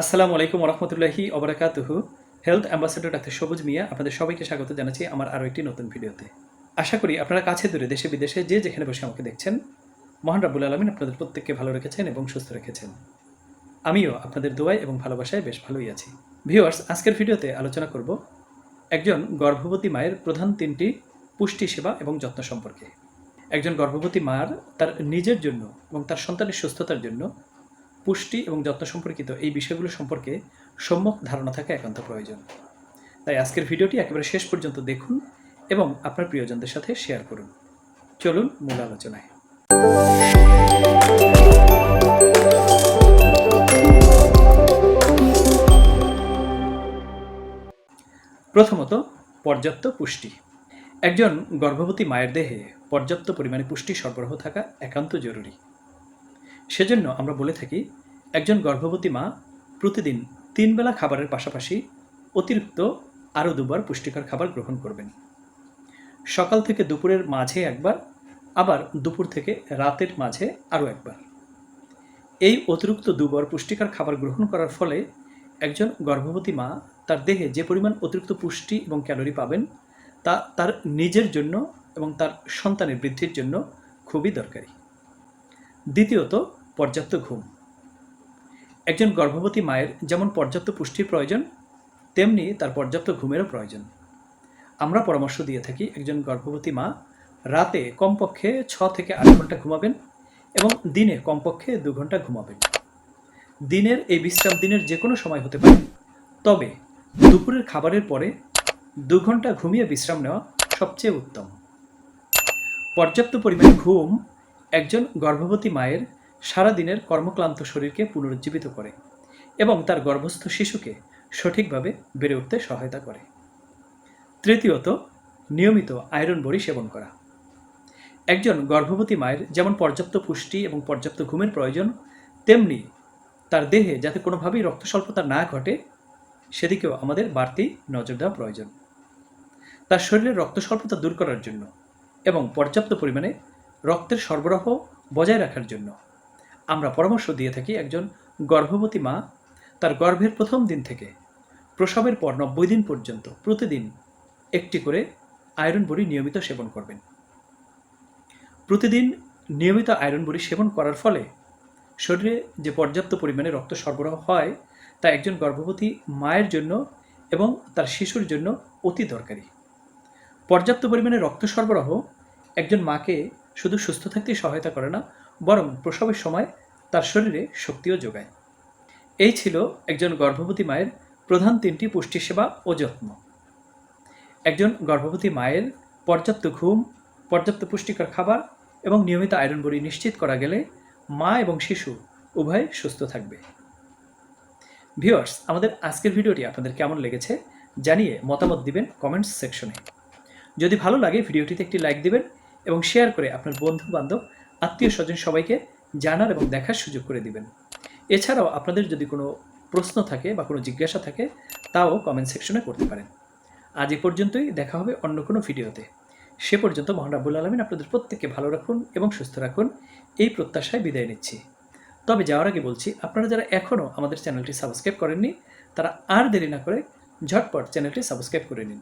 আসসালামু আলাইকুম রহমতুল্লাহি অবরাকাতুহু হেলথ অ্যাম্বাসেডর ডাক্তার সবুজ মিয়া, আপনাদের সবাইকে স্বাগত জানাচ্ছি আমার আরও একটি নতুন ভিডিওতে। আশা করি আপনারা কাছে দূরে, দেশে বিদেশে যে যেখানে বসে আমাকে দেখছেন, মহান রাবুল আলমিন আপনাদের প্রত্যেককে ভালো রেখেছেন এবং সুস্থ রেখেছেন। আমিও আপনাদের দোয়ায় এবং ভালোবাসায় বেশ ভালোই আছি। ভিউয়ার্স আজকের ভিডিওতে আলোচনা করব একজন গর্ভবতী মায়ের প্রধান তিনটি পুষ্টি সেবা এবং যত্ন সম্পর্কে। একজন গর্ভবতী মার তার নিজের জন্য এবং তার সন্তানের সুস্থতার জন্য পুষ্টি এবং যত্ন সম্পর্কিত এই বিষয়গুলো সম্পর্কে সম্যক ধারণা থাকা একান্ত প্রয়োজন। তাই আজকের ভিডিওটি একেবারে শেষ পর্যন্ত দেখুন এবং আপনার প্রিয়জনদের সাথে শেয়ার করুন। চলুন মূল আলোচনায়। প্রথমত, পর্যাপ্ত পুষ্টি। একজন গর্ভবতী মায়ের দেহে পর্যাপ্ত পরিমাণে পুষ্টি সরবরাহ থাকা একান্ত জরুরি। সেজন্য আমরা বলে থাকি একজন গর্ভবতী মা প্রতিদিন তিন বেলা খাবারের পাশাপাশি অতিরিক্ত আরও দুবার পুষ্টিকর খাবার গ্রহণ করবেন। সকাল থেকে দুপুরের মাঝে একবার, আবার দুপুর থেকে রাতের মাঝে আরও একবার। এই অতিরিক্ত দুবার পুষ্টিকর খাবার গ্রহণ করার ফলে একজন গর্ভবতী মা তার দেহে যে পরিমাণ অতিরিক্ত পুষ্টি এবং ক্যালোরি পাবেন, তা তার নিজের জন্য এবং তার সন্তানের বৃদ্ধির জন্য খুবই দরকারি। দ্বিতীয়ত, পর্যাপ্ত ঘুম। একজন গর্ভবতী মায়ের যেমন পর্যাপ্ত পুষ্টির প্রয়োজন, তেমনি তার পর্যাপ্ত ঘুমেরও প্রয়োজন। আমরা পরামর্শ দিয়ে থাকি একজন গর্ভবতী মা রাতে কমপক্ষে ছ থেকে আট ঘণ্টা ঘুমাবেন এবং দিনে কমপক্ষে দু ঘণ্টা ঘুমাবেন। দিনের এই বিশ্রাম দিনের যে কোনো সময় হতে পারে। তবে দুপুরের খাবারের পরে দু ঘণ্টা ঘুমিয়ে বিশ্রাম নেওয়া সবচেয়ে উত্তম। পর্যাপ্ত পরিমাণে ঘুম একজন গর্ভবতী মায়ের সারাদিনের কর্মক্লান্ত শরীরকে পুনরুজ্জীবিত করে এবং তার গর্ভস্থ শিশুকে সঠিকভাবে বেড়ে উঠতে সহায়তা করে। তৃতীয়ত, নিয়মিত আয়রন বড়ি সেবন করা। একজন গর্ভবতী মায়ের যেমন পর্যাপ্ত পুষ্টি এবং পর্যাপ্ত ঘুমের প্রয়োজন, তেমনি তার দেহে যাতে কোনোভাবেই রক্ত স্বল্পতা না ঘটে, সেদিকেও আমাদের বাড়তি নজর দেওয়া প্রয়োজন। তার শরীরের রক্ত স্বল্পতা দূর করার জন্য এবং পর্যাপ্ত পরিমাণে রক্তের সরবরাহ বজায় রাখার জন্য। আমরা পরামর্শ দিয়ে থাকি একজন গর্ভবতী মা তার গর্ভের প্রথম দিন থেকে প্রসবের পর নব্বই দিন পর্যন্ত প্রতিদিন একটি করে আয়রন বড়ি নিয়মিত সেবন করবেন। প্রতিদিন নিয়মিত আয়রন বড়ি সেবন করার ফলে শরীরে যে পর্যাপ্ত পরিমাণে রক্ত সরবরাহ হয় তা একজন গর্ভবতী মায়ের জন্য এবং তার শিশুর জন্য অতি দরকারি। পর্যাপ্ত পরিমাণে রক্ত সরবরাহ একজন মাকে শুধু সুস্থ থাকতে সহায়তা করে না বরং প্রসবের সময় তার শরীরে শক্তিও যোগায়। এই ছিল একজন গর্ভবতী মায়ের প্রধান তিনটি পুষ্টি সেবা ও যত্ন। একজন গর্ভবতী মায়ের পর্যাপ্ত ঘুম, পর্যাপ্ত পুষ্টিকর খাবার এবং নিয়মিত আয়রন বড়ি নিশ্চিত করা গেলে মা এবং শিশু উভয় সুস্থ থাকবে। ভিউয়ার্স, আমাদের আজকের ভিডিওটি আপনাদের কেমন লেগেছে জানিয়ে মতামত দিবেন কমেন্টস সেকশনে। যদি ভালো লাগে ভিডিওটিতে একটি লাইক দিবেন এবং শেয়ার করে আপনার বন্ধু বান্ধব আত্মীয় স্বজন সবাইকে জানার এবং দেখার সুযোগ করে দিবেন। এছাড়াও আপনাদের যদি কোনো প্রশ্ন থাকে বা কোনো জিজ্ঞাসা থাকে, তাও কমেন্ট সেকশনে করতে পারেন। আজ এ পর্যন্তই, দেখা হবে অন্য কোনো ভিডিওতে। সে পর্যন্ত মহান রাবুল আলমিন আপনাদের প্রত্যেককে ভালো রাখুন এবং সুস্থ রাখুন, এই প্রত্যাশায় বিদায় নিচ্ছি। তবে যাওয়ার আগে বলছি, আপনারা যারা এখনও আমাদের চ্যানেলটি সাবস্ক্রাইব করেননি, তারা আর দেরি না করে ঝটপট চ্যানেলটি সাবস্ক্রাইব করে নিন।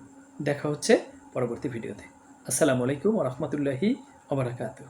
দেখা হচ্ছে পরবর্তী ভিডিওতে। আসসালামু আলাইকুম রহমতুল্লাহি ওবরাকাতু